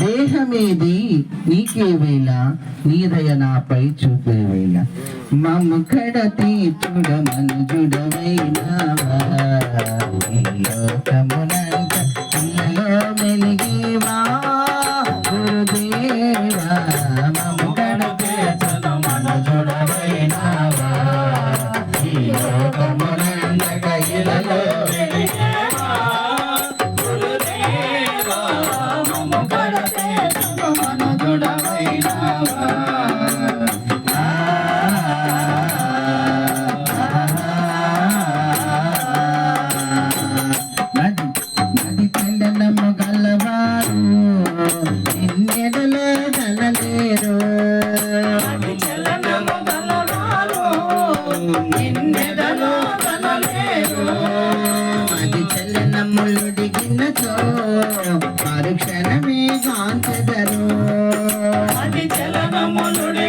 దేహమేది నీకేవేళ నీదయ నాపై చూపేవేళ మమ్మకడ తీర్చుడ మనుజుడమైన అది చల్లనమ్ములుడి గిన్నతో మరుక్షణమే కాంతదరు అది చలనములుడి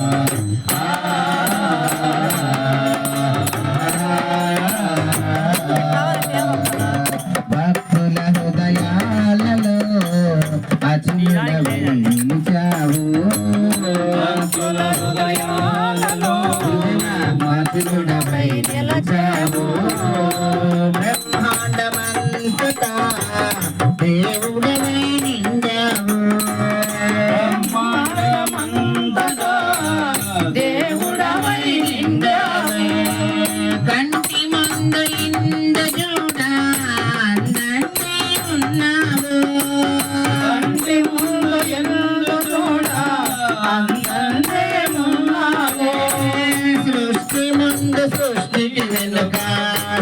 సృష్టికి వెనుక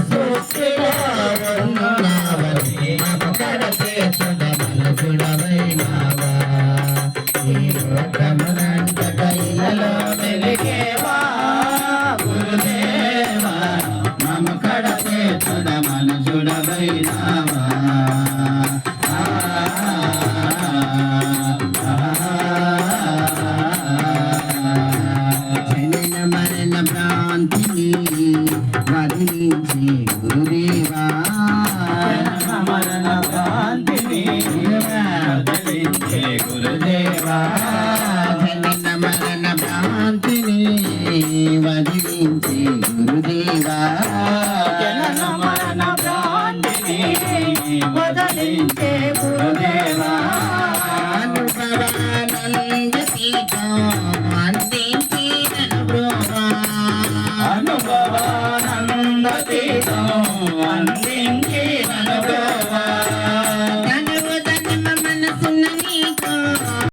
సృష్టిలో ఉన్నావని జ్ఞాన కాంతిని గురుదేవా మరణ భ్రాంతిని వదిలించి గురుదేవా జనన మరణ